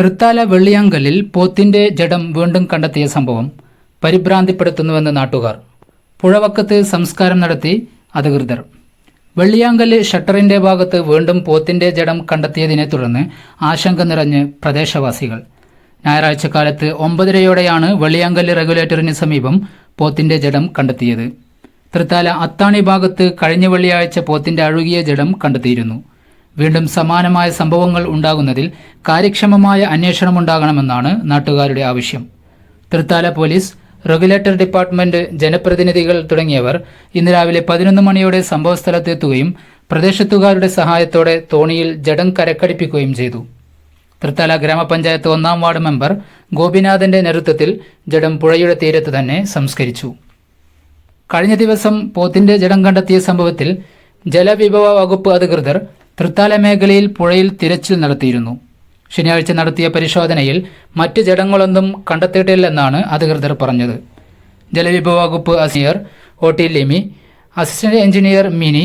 തൃത്താല വെള്ളിയാങ്കലിൽ പോത്തിന്റെ ജഡം വീണ്ടും കണ്ടെത്തിയ സംഭവം പരിഭ്രാന്തിപ്പെടുത്തുന്നുവെന്ന് നാട്ടുകാർ. പുഴവക്കത്ത് സംസ്കാരം നടത്തി അധികൃതർ. വെള്ളിയാങ്കൽ ഷട്ടറിന്റെ ഭാഗത്ത് വീണ്ടും പോത്തിന്റെ ജഡം കണ്ടെത്തിയതിനെ തുടർന്ന് ആശങ്ക നിറഞ്ഞ് പ്രദേശവാസികൾ. ഞായറാഴ്ച കാലത്ത് ഒമ്പതരയോടെയാണ് വെള്ളിയാങ്കൽ റെഗുലേറ്ററിന് സമീപം പോത്തിന്റെ ജഡം കണ്ടെത്തിയത്. തൃത്താല അത്താണി ഭാഗത്ത് കഴിഞ്ഞ വെള്ളിയാഴ്ച പോത്തിന്റെ അഴുകിയ ജഡം കണ്ടെത്തിയിരുന്നു. വീണ്ടും സമാനമായ സംഭവങ്ങൾ ഉണ്ടാകുന്നതിൽ കാര്യക്ഷമമായ അന്വേഷണം ഉണ്ടാകണമെന്നാണ് നാട്ടുകാരുടെ ആവശ്യം. തൃത്താല പോലീസ് റെഗുലേറ്റർ ഡിപ്പാർട്ട്മെന്റ് ജനപ്രതിനിധികൾ തുടങ്ങിയവർ ഇന്ന് രാവിലെ പതിനൊന്ന് മണിയോടെ സംഭവസ്ഥലത്തെത്തുകയും പ്രദേശത്തുകാരുടെ സഹായത്തോടെ തോണിയിൽ ജഡം കരക്കടിപ്പിക്കുകയും ചെയ്തു. തൃത്താല ഗ്രാമപഞ്ചായത്ത് ഒന്നാം വാർഡ് മെമ്പർ ഗോപിനാഥന്റെ നേതൃത്വത്തിൽ ജഡം പുഴയുടെ തീരത്ത് തന്നെ സംസ്കരിച്ചു. കഴിഞ്ഞ ദിവസം പോത്തിന്റെ ജഡം കണ്ടെത്തിയ സംഭവത്തിൽ ജലവിഭവ വകുപ്പ് അധികൃതർ തൃത്താല മേഖലയിൽ പുഴയിൽ തിരച്ചിൽ നടത്തിയിരുന്നു. ശനിയാഴ്ച നടത്തിയ പരിശോധനയിൽ മറ്റ് ജഡങ്ങളൊന്നും കണ്ടെത്തിയിട്ടില്ലെന്നാണ് അധികൃതർ പറഞ്ഞത്. ജലവിഭവ വകുപ്പ് അസിയർ O T Limi assistant engineer Mini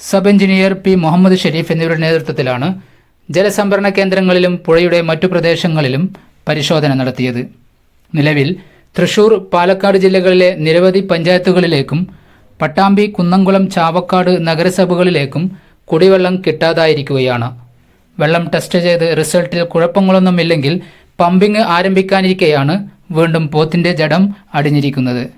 sub engineer P Muhammad Sharif എന്നിവരുടെ നേതൃത്വത്തിലാണ് ജലസംഭരണ കേന്ദ്രങ്ങളിലും പുഴയുടെ മറ്റു പ്രദേശങ്ങളിലും പരിശോധന നടത്തിയത്. നിലവിൽ തൃശൂർ പാലക്കാട് ജില്ലകളിലെ നിരവധി പഞ്ചായത്തുകളിലേക്കും പട്ടാമ്പി കുന്നംകുളം ചാവക്കാട് നഗരസഭകളിലേക്കും കുടിവെള്ളം കിട്ടാതായിരിക്കുകയാണ്. വെള്ളം ടെസ്റ്റ് ചെയ്ത് റിസൾട്ടിൽ കുഴപ്പങ്ങളൊന്നുമില്ലെങ്കിൽ പമ്പിംഗ് ആരംഭിക്കാനിരിക്കെയാണ് വീണ്ടും പോത്തിന്റെ ജഡം അടിഞ്ഞിരിക്കുന്നത്.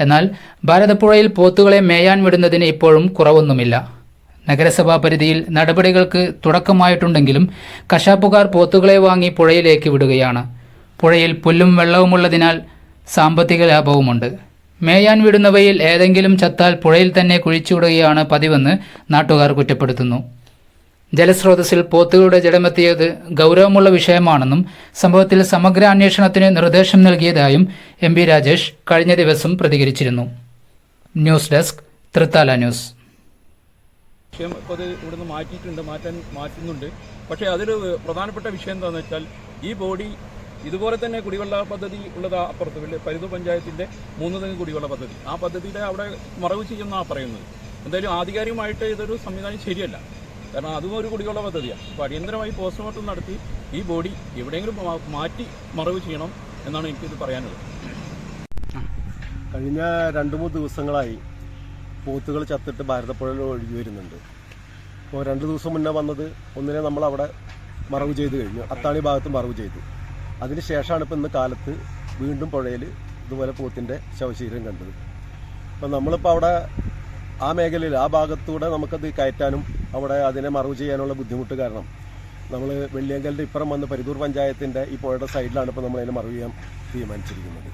എന്നാൽ ഭാരതപ്പുഴയിൽ പോത്തുകളെ മേയാൻ വിടുന്നതിന് ഇപ്പോഴും കുറവൊന്നുമില്ല. നഗരസഭാ പരിധിയിൽ നടപടികൾക്ക് തുടക്കമായിട്ടുണ്ടെങ്കിലും കശാപ്പുകാർ പോത്തുകളെ വാങ്ങി പുഴയിലേക്ക് വിടുകയാണ്. പുഴയിൽ പുല്ലും വെള്ളവുമുള്ളതിനാൽ സാമ്പത്തിക ലാഭവുമുണ്ട്. മേയാൻ വിടുന്നവയിൽ ഏതെങ്കിലും ചത്താൽ പുഴയിൽ തന്നെ കുഴിച്ചുവിടുകയാണ് പതിവെന്ന് നാട്ടുകാർ കുറ്റപ്പെടുത്തുന്നു. ജലസ്രോതസ്സിൽ പോത്തുകളുടെ ജഡമെത്തിയത് ഗൗരവമുള്ള വിഷയമാണെന്നും സംഭവത്തിൽ സമഗ്ര അന്വേഷണത്തിന് നിർദ്ദേശം നൽകിയതായും എം രാജേഷ് കഴിഞ്ഞ ദിവസം പ്രതികരിച്ചിരുന്നു. News desk Thrithala news. മാറ്റിയിട്ടുണ്ട് മാറ്റാൻ മാറ്റുന്നുണ്ട്. പക്ഷേ അതിൽ പ്രധാനപ്പെട്ട വിഷയം എന്താണെന്ന് വെച്ചാൽ ഈ ബോഡി ഇതുപോലെ തന്നെ കുടിവെള്ള പദ്ധതി ഉള്ളത് അപ്പുറത്ത് പരിധു പഞ്ചായത്തിന്റെ മൂന്ന് തെങ്ങ് കുടിവെള്ള പദ്ധതി. ആ പദ്ധതിയുടെ അവിടെ മറവ് ചെയ്യുമെന്നാണ് പറയുന്നത്. എന്തായാലും ആധികാരികമായിട്ട് ഇതൊരു സംവിധാനം ശരിയല്ല. കാരണം അതും ഒരു കുടിവെള്ള പദ്ധതിയാണ് അപ്പോൾ അടിയന്തരമായി പോസ്റ്റ്മോർട്ടം നടത്തി ഈ ബോഡി എവിടെയെങ്കിലും മാറ്റി മറവ് ചെയ്യണം എന്നാണ് എനിക്കിത് പറയാനുള്ളത്. കഴിഞ്ഞ രണ്ട് മൂന്ന് ദിവസങ്ങളായി പോത്തുകൾ ചത്തിട്ട് ഭാരതപ്പുഴയിൽ ഒഴുകി വരുന്നുണ്ട്. അപ്പോൾ രണ്ട് ദിവസം മുന്നേ വന്നത് ഒന്നിനെ നമ്മൾ അവിടെ മറവ് ചെയ്ത് കഴിഞ്ഞു. അത്താണി ഭാഗത്ത് മറവ് ചെയ്തു. അതിന് ശേഷമാണ് ഇപ്പോൾ ഇന്ന് കാലത്ത് വീണ്ടും പുഴയിൽ ഇതുപോലെ പോത്തിന്റെ ശവശീരം കണ്ടത്. അപ്പം നമ്മളിപ്പോൾ അവിടെ ആ മേഖലയിൽ ആ ഭാഗത്തൂടെ നമുക്കത് കയറ്റാനും അവിടെ അതിനെ മറവ് ചെയ്യാനുള്ള ബുദ്ധിമുട്ട് കാരണം നമ്മൾ വെള്ളിയങ്കലിന്റെ ഇപ്പുറം വന്ന് പരിദൂർ പഞ്ചായത്തിന്റെ ഈ പുഴയുടെ സൈഡിലാണ് ഇപ്പോൾ നമ്മൾ അതിനെ മറവ് ചെയ്യാൻ തീരുമാനിച്ചിരിക്കുന്നത്.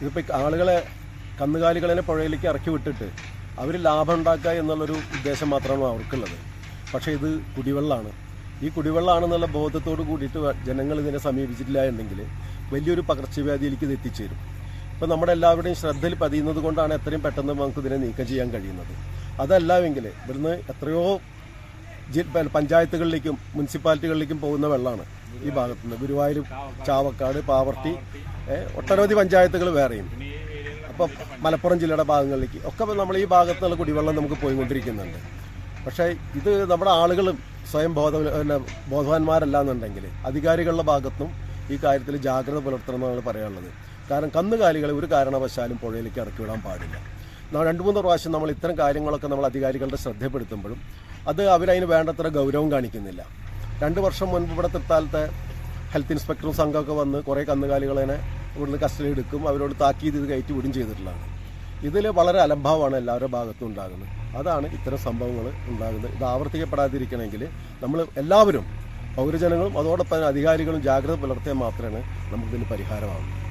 ഇതിപ്പോൾ ആളുകളെ കന്നുകാലികളെ പുഴയിലേക്ക് ഇറക്കി വിട്ടിട്ട് അവർ ലാഭം ഉണ്ടാക്കുക എന്നുള്ളൊരു ഉദ്ദേശം മാത്രമാണ് അവർക്കുള്ളത്. പക്ഷേ ഇത് കുടിവെള്ളമാണ്. ഈ കുടിവെള്ളമാണെന്നുള്ള ബോധത്തോട് കൂടിയിട്ട് ജനങ്ങൾ ഇതിനെ സമീപിച്ചിട്ടില്ല എന്നെങ്കിൽ വലിയൊരു പകർച്ചവ്യാധിയിലേക്ക് ഇത് എത്തിച്ചേരും. ഇപ്പം നമ്മുടെ എല്ലാവരുടെയും ശ്രദ്ധയിൽ പതിയുന്നത് കൊണ്ടാണ് എത്രയും പെട്ടെന്ന് നമുക്ക് ഇതിനെ നീക്കം ചെയ്യാൻ കഴിയുന്നത്. അതല്ലാമെങ്കിൽ ഇവിടുന്ന് എത്രയോ പഞ്ചായത്തുകളിലേക്കും മുനിസിപ്പാലിറ്റികളിലേക്കും പോകുന്ന വെള്ളമാണ് ഈ ഭാഗത്തുനിന്ന്. ഗുരുവായൂർ ചാവക്കാട് പാവർട്ടി ഒട്ടനവധി പഞ്ചായത്തുകൾ വേറെയും. അപ്പം മലപ്പുറം ജില്ലയുടെ ഭാഗങ്ങളിലേക്ക്. ഒക്കെ നമ്മൾ ഈ ഭാഗത്തുള്ള നിന്നുള്ള കുടിവെള്ളം നമുക്ക് പോയിക്കൊണ്ടിരിക്കുന്നുണ്ട്. പക്ഷേ ഇത് നമ്മുടെ ആളുകളും സ്വയം ബോധ ബോധവാന്മാരല്ലാന്നുണ്ടെങ്കിൽ അധികാരികളുടെ ഭാഗത്തും ഈ കാര്യത്തിൽ ജാഗ്രത പുലർത്തണം പുലർത്തണമെന്നാണ് പറയാനുള്ളത്. കാരണം കന്നുകാലികളെ ഒരു കാരണവശാലും പുഴയിലേക്ക് ഇറക്കി വിടാൻ പാടില്ല. രണ്ട് മൂന്ന് പ്രാവശ്യം നമ്മൾ ഇത്തരം കാര്യങ്ങളൊക്കെ നമ്മൾ അധികാരികളുടെ ശ്രദ്ധപ്പെടുത്തുമ്പോഴും അത് അവരതിന് വേണ്ടത്ര ഗൗരവം കാണിക്കുന്നില്ല. രണ്ട് വർഷം മുൻപ് ഇവിടെ തൃത്താലത്തെ ഹെൽത്ത് ഇൻസ്പെക്ടറും സംഘമൊക്കെ വന്ന് കുറേ കന്നുകാലികളെ ഇവിടുന്ന് കസ്റ്റഡി എടുക്കും. അവരോട് താക്കീത് ഇത് കയറ്റി വിടും ചെയ്തിട്ടുള്ളതാണ്. ഇതിൽ വളരെ അലംഭാവമാണ് എല്ലാവരുടെ ഭാഗത്തും ഉണ്ടാകുന്നത്. അതാണ് ഇത്തരം സംഭവങ്ങൾ ഉണ്ടാകുന്നത്. ഇത് ആവർത്തിക്കപ്പെടാതിരിക്കണമെങ്കിൽ നമ്മൾ എല്ലാവരും പൗരജനങ്ങളും അതോടൊപ്പം അധികാരികളും ജാഗ്രത പുലർത്തിയാൽ മാത്രമേ നമുക്കിതിന് പരിഹാരമാകൂ